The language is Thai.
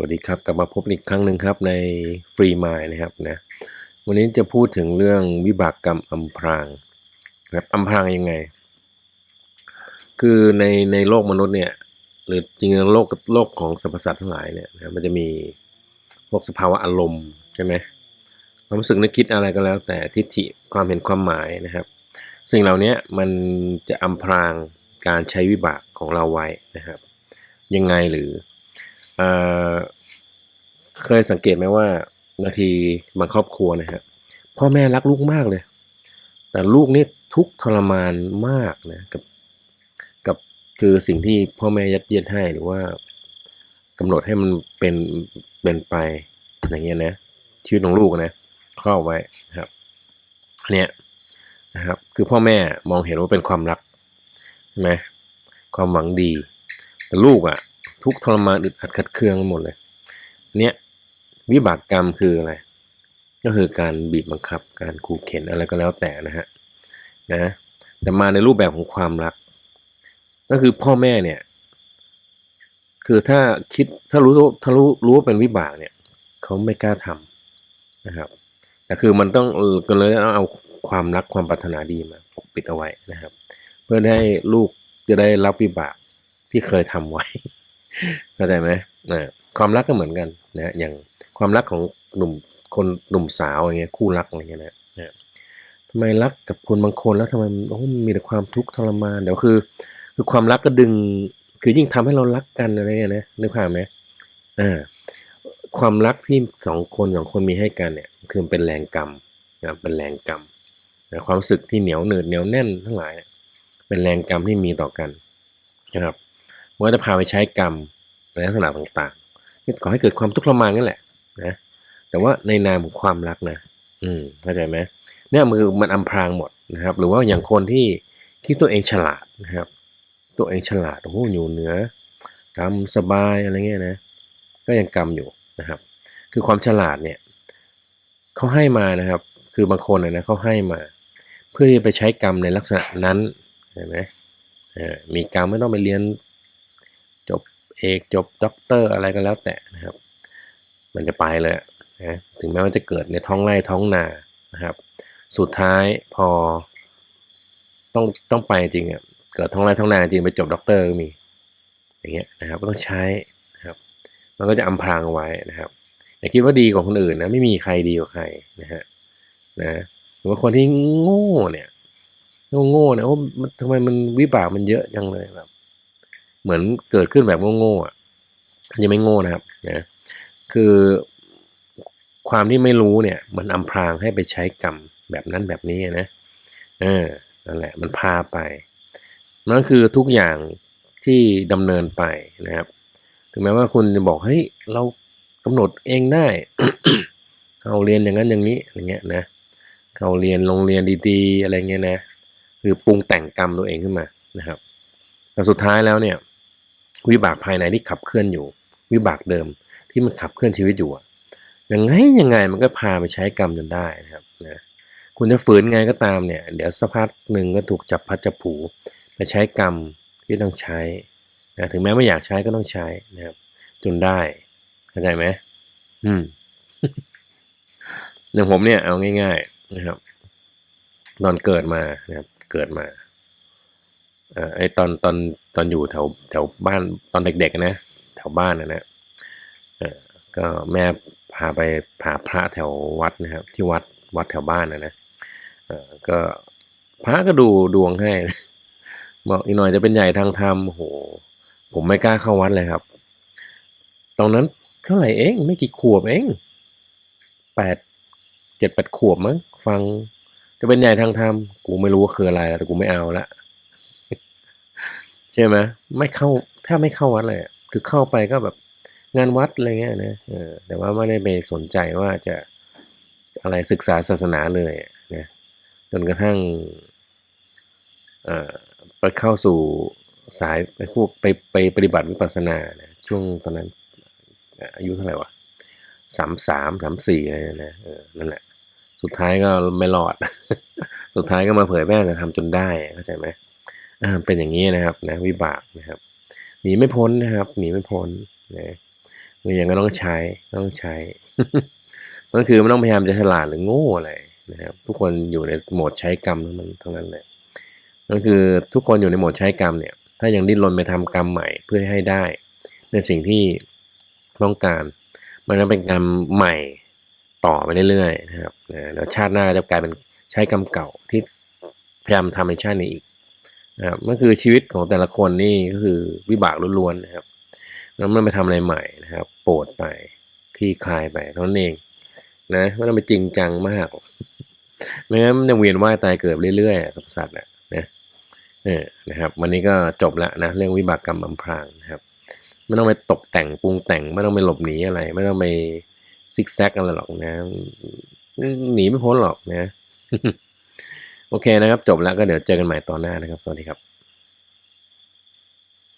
วัสดีครับ กลับมาพบอีกครั้งหนึ่งครับในฟรีมายนะครับนะวันนี้จะพูดถึงเรื่องวิบากกรรมอำพรางนะครับอำพรางยังไง คือในในโลกมนุษย์เนี่ยหรือจริงๆโลกโลกของสรรพสัตว์ทั้งหลายเนี่ยนะมันจะมีพวกสภาวะอารมณ์ใช่ไหมความรู้สึกนึกคิดอะไรก็แล้ว แต่ทิฏฐิความเห็นความหมายนะครับ สิ่งเหล่านี้มันจะอำพรางการใช้วิบากของเราไว้นะครับ ยังไงหรือ เคยสังเกตไหมว่าบาทีบางครอบครัวนะฮะพ่อแม่รักลูกมากเลย แต่ลูกนี่ทุกทรมานมากนะกับกับคือสิ่งที่พ่อแม่ยัดเยียดให้หรือว่ากำหนดให้มันเป็นเป็นไปอย่างเงี้ยนะชีวิตของลูกนะครอบไว้นะครับเนี่ยนะครับ คือพ่อแม่มองเห็นว่าเป็นความรักใช่ไหมความหวังดี แต่ลูกอะ่ะ ทุกทรมานอึดอัดขัดเคืองหมดเลย เนี่ยวิบากกรรมคืออะไร ก็คือการบีบบังคับ การขู่เข็นอะไรก็แล้วแต่นะฮะนะแต่มาในรูปแบบของความรัก ก็คือพ่อแม่เนี่ย คือถ้าคิดถ้ารู้ถ้ารู้รู้ว่าเป็นวิบากเนี่ยเขาไม่กล้าทำนะครับแต่คือมันต้องเออก็เลยต้องเอาความรักความปรารถนาดีมาปกปิดเอาไว้นะครับ เพื่อให้ลูกจะได้รับวิบากที่เคยทำไว้ เข้าใจไหมนะความรักก็เหมือนกันนะอย่างความรักของหนุ่มคนหนุ่มสาวอย่างเงี้ยคู่รักอะไรเงี้ยนะนะทำไมรักกับคนบางคนแล้วทำไมโอ้มีแต่ความทุกข์ทรมานเดี๋ยวคือ คือความรักก็ดึง คือยิ่งทำให้เรารักกันอะไรเงี้ยนะนึกภาพไหมอ่าความรักที่สองคนสองคนมีให้กันเนี่ย คือเป็นแรงกรรมนะเป็นแรงกรรมนะความรู้สึกที่เหนียวหนืดเหนียวแน่นทั้งหลายเป็นแรงกรรมที่มีต่อกันนะครับ มันก็จะพาไปใช้กรรมในลักษณะต่างๆที่ก่อให้เกิดความทุกข์ทรมานนั่นแหละนะแต่ว่าในนามของความรักนะ อืมเข้าใจไหมเนี่ยมือมันอำพรางหมดนะครับ หรือว่าอย่างคนที่ที่ตัวเองฉลาดนะครับ ตัวเองฉลาดโอ้โหอยู่เหนือกรรมสบายอะไรเงี้ยนะ ก็ยังกรรมอยู่นะครับ คือความฉลาดเนี่ยเขาให้มานะครับ คือบางคนนะเขาให้มา เพื่อที่จะไปใช้กรรมในลักษณะนั้นเห็นไหมมีกรรมไม่ต้องไปเรียน จบเอกจบด็อกเตอร์อะไรก็แล้วแต่นะครับ มันจะไปเลยนะถึงแม้ว่าจะเกิดในท้องไร่ท้องนานะครับ สุดท้ายพอต้องต้องไปจริงอะเกิดท้องไร่ท้องนาจริงไปจบด็อกเตอร์ก็มีอย่างเงี้ยนะครับก็ต้องใช้นะครับ มันก็จะอำพรางไว้นะครับอย่าคิดว่าดีกว่าคนอื่นนะไม่มีใครดีกว่าใครนะฮะนะหรือว่าคนที่โง่เนี่ยโง่ๆเนี่ยโอ้ทำไมมันวิบากมันเยอะจังเลยแบบ เหมือนเกิดขึ้นแบบโง่ๆอะยังไม่โง่นะครับนะคือความที่ไม่รู้เนี่ย มันอำพรางให้ไปใช้กรรมแบบนั้นแบบนี้นะเออนั่นแหละมันพาไปนั่นคือทุกอย่างที่ดำเนินไปนะครับ ถึงแม้ว่าคุณจะบอกเฮ้ยเรากำหนดเองได้เราเรียนอย่างนั้นอย่างนี้อะไรเงี้ยนะเราเรียนโรงเรียนดีๆ อะไรเงี้ยนะ คือปรุงแต่งกรรมตัวเองขึ้นมานะครับแต่สุดท้ายแล้วเนี่ย วิบากภายในที่ขับเคลื่อนอยู่ วิบากเดิมที่มันขับเคลื่อนชีวิตอยู่อะยังไงยังไงมันก็พาไปใช้กรรมจนได้นะครับนะคุณจะฝืนไงก็ตามเนี่ย เดี๋ยวสักพักหนึ่งก็ถูกจับพัดจับผูไปใช้กรรมที่ต้องใช้นะถึงแม้ไม่อยากใช้ก็ต้องใช้นะครับ จนได้เข้าใจไหมอืมอย่างผมเนี่ยเอาง่าย ๆนะครับ ตอนเกิดมานะครับ เกิดมา ไอ้ตอนตอนตอนอยู่แถวแถวบ้านตอนเด็กๆนะแถวบ้านนะนะก็แม่พาไปหาพระแถววัดนะครับ ที่วัดวัดแถวบ้านนะนะก็พระก็ดูดวงให้บอกอีกหน่อยจะเป็นใหญ่ทางธรรมโห ผมไม่กล้าเข้าวัดเลยครับ ตอนนั้นเท่าไหร่เองไม่กี่ขวบเองแปดเจ็ดแปดขวบมั้งฟัง จะเป็นใหญ่ทางธรรมกูไม่รู้ว่าคืออะไรแต่กูไม่เอาละ ใช่ไหมไม่เข้าถ้าไม่เข้าวัดเลยคือเข้าไปก็แบบงานวัดอะไรเงี้ยนะแต่ว่าไม่ได้ไปสนใจว่าจะอะไรศึกษาศาสนาเลยนะจนกระทั่งไปเข้าสู่สายไปพวกไปไปปฏิบัติวิปัสสนานะช่วงตอนนั้นอายุเท่าไหร่วะสามสามสามสี่อะไรนะเออนั่นแหละ สุดท้ายก็ไม่รอด สุดท้ายก็มาเผยแพร่จะทำจนได้เข้าใจไหม อ่าเป็นอย่างนี้นะครับนะวิบากนะครับหนีไม่พ้นนะครับหนีไม่พ้นนะคือยังก็ต้องใช้ต้องใช้นั่นคือไม่ต้องพยายามจะฉลาดหรือโง่อะไรนะครับ ทุกคนอยู่ในโหมดใช้กรรมทั้งนั้นทั้งนั้นเลยนั่นคือทุกคนอยู่ในโหมดใช้กรรมเนี่ย ถ้ายังดิ้นรนไปทำกรรมใหม่เพื่อให้ได้ ในสิ่งที่ต้องการมันก็เป็นกรรมใหม่ต่อไปเรื่อยๆนะครับนะแล้วชาติหน้าจะกลายเป็นใช้กรรมเก่าที่พยายามทำในชาตินี้อีก นะครับนั่นคือชีวิตของแต่ละคนนี่ก็คือวิบากล้วนๆนะครับแล้วมันไปทำอะไรใหม่นะครับ โปรดไปคลี่คลายไปเท่านั้นเองนะไม่ต้องไปจริงจังมากไม่งั้นมันจะเวียนว่ายตายเกิดเรื่อยๆอะกับสัตว์อะนะเออนะครับ วันนี้ก็จบแล้วนะเรื่องวิบากกรรมอำพรางนะครับไม่ต้องไปตกแต่งปรุงแต่งไม่ต้องไปหลบหนีอะไร ไม่ต้องไปซิกแซกอะไรหรอกนะหนีไม่พ้นหรอกนะ โอเคนะครับ จบแล้วก็เดี๋ยวเจอกันใหม่ตอนหน้านะครับ สวัสดีครับ